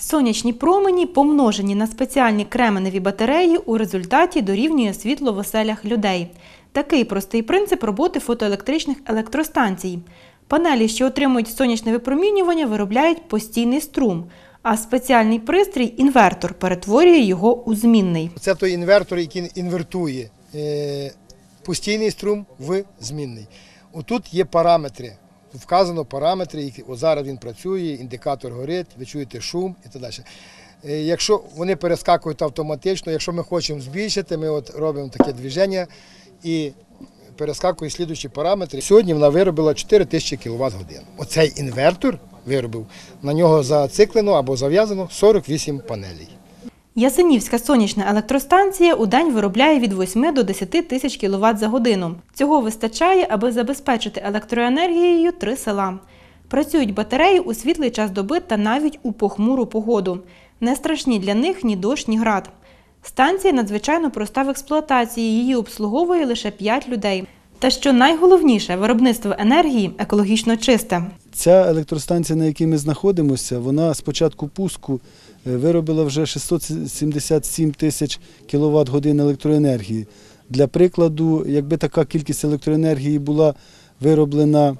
Сонячні промені, помножені на спеціальні кременеві батареї, у результаті дорівнює світло в оселях людей. Такий простий принцип роботи фотоелектричних електростанцій. Панелі, що отримують сонячне випромінювання, виробляють постійний струм, а спеціальний пристрій інвертор перетворює його у змінний. Це той інвертор, який інвертує е, постійний струм в змінний. Отут є параметри. Вказано параметри, які от зараз він працює, індикатор горить, ви чуєте шум і так далі. Е, Якщо вони перескакують автоматично, якщо ми хочемо збільшити, ми от робимо таке движення і перескакує слідуючі параметри. Сьогодні вона виробила 4000 кВт годин. Оцей інвертор виробив, на нього зациклено або зав'язано 48 панелей. Ясенівська сонячна електростанція у день виробляє від 8 до 10 тисяч кВт за годину. Цього вистачає, аби забезпечити електроенергією три села. Працюють батареї у світлий час доби та навіть у похмуру погоду. Не страшні для них ні дощ, ні град. Станція надзвичайно проста в експлуатації, її обслуговує лише 5 людей. Та що найголовніше, виробництво енергії екологічно чисте. Ця електростанція, на якій ми знаходимося, вона з початку пуску е, виробила вже 677 тисяч кВт годин електроенергії. Для прикладу, якби така кількість електроенергії була вироблена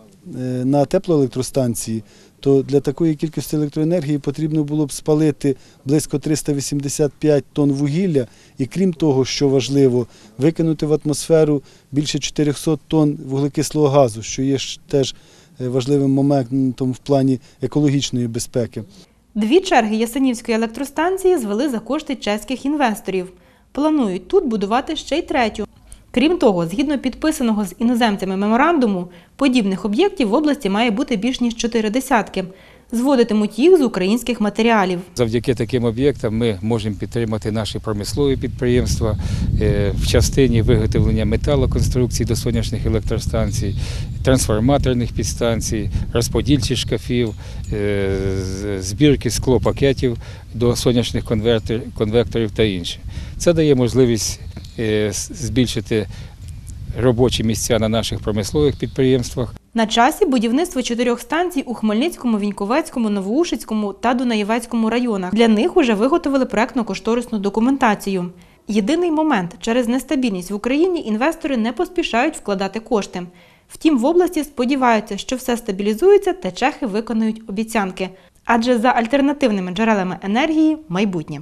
на теплоелектростанції, то для такої кількості електроенергії потрібно було б спалити близько 385 тонн вугілля, і крім того, що важливо, викинути в атмосферу більше 400 тонн вуглекислого газу, що є теж е, важливим моментом в плані екологічної безпеки. Дві черги Ясенівської електростанції звели за кошти чеських інвесторів. Планують тут будувати ще й третю. Крім того, згідно підписаного з іноземцями меморандуму, подібних об'єктів в області має бути більш ніж чотири десятки. Зводитимуть їх з українських матеріалів. Завдяки таким об'єктам ми можемо підтримати наші промислові підприємства е, в частині виготовлення металоконструкцій до сонячних електростанцій, трансформаторних підстанцій, розподільчих шкафів, е, збірки склопакетів до сонячних конвекторів та інше. Це дає можливість збільшити робочі місця на наших промислових підприємствах. На часі будівництво чотирьох станцій у Хмельницькому, Віньковецькому, Новоушицькому та Дунаєвецькому районах. Для них уже виготовили проектно-кошторисну документацію. Єдиний момент через нестабільність в Україні інвестори не поспішають вкладати кошти. Втім, в області сподіваються, що все стабілізується та чехи виконують обіцянки. Адже за альтернативними джерелами енергії майбутнє.